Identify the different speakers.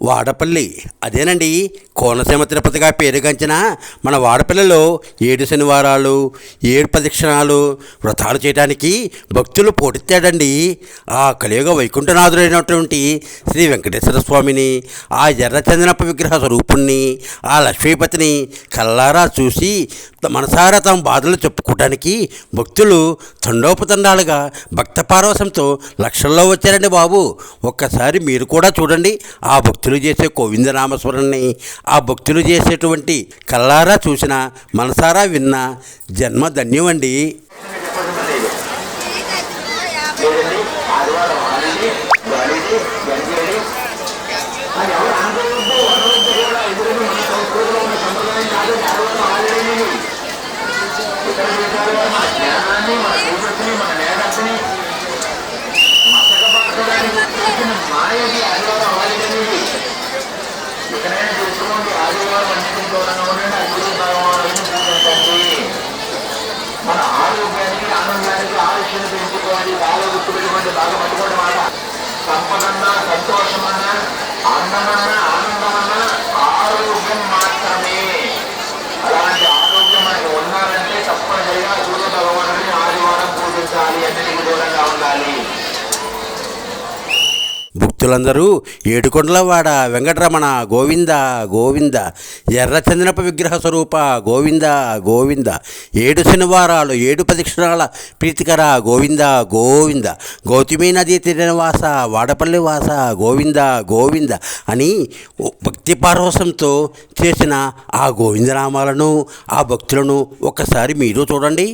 Speaker 1: వాడపల్లి. అదేనండి కోనసీమ తిరుపతిగా పేరుగాంచిన మన వాడపల్లిలో ఏడు శనివారాలు ఏడు ప్రదక్షిణాలు వ్రతాలు చేయడానికి భక్తులు పోటెత్తాడండి. ఆ కలియుగ వైకుంఠనాథుడైనటువంటి శ్రీ వెంకటేశ్వర స్వామిని ఆ ఎర్రచందనప్ప విగ్రహ స్వరూపుణ్ణి ఆ లక్ష్మీపతిని కల్లారా చూసి మనసారా తమ బాధలు చెప్పుకోవడానికి భక్తులు తండోపతండాలుగా భక్త పారవశంతో లక్షల్లో వచ్చారండి బాబు. ఒక్కసారి మీరు కూడా చూడండి ఆ భక్తులు భక్తులు చేసే గోవిందనామస్మరణని ఆ భక్తులు చేసేటువంటి కల్లారా చూసిన మనసారా విన్న జన్మ ధన్యమండి.
Speaker 2: మన ఆరోగ్యానికి ఆనందానికి ఆయుష్ను పెంచుకోవాలి బాగా గుర్తుపెట్టుకోండి బాగా పట్టుకోవడం వల్ల సంపదన్నా సంతోషమన్నా అందమన్నా ఆనందమన్నా
Speaker 1: భక్తులందరూ ఏడుకొండలవాడ వెంకటరమణ గోవింద గోవింద ఎర్రచందనప విగ్రహ స్వరూప గోవింద గోవింద ఏడు శనివారాలు ఏడు ప్రదక్షిణాల ప్రీతికర గోవింద గోవింద గౌతమి నదీ తీరిన వాస వాడపల్లి వాస గోవింద గోవింద అని భక్తి పారవశంతో చేసిన ఆ గోవిందనామాలను ఆ భక్తులను ఒక్కసారి మీరు చూడండి.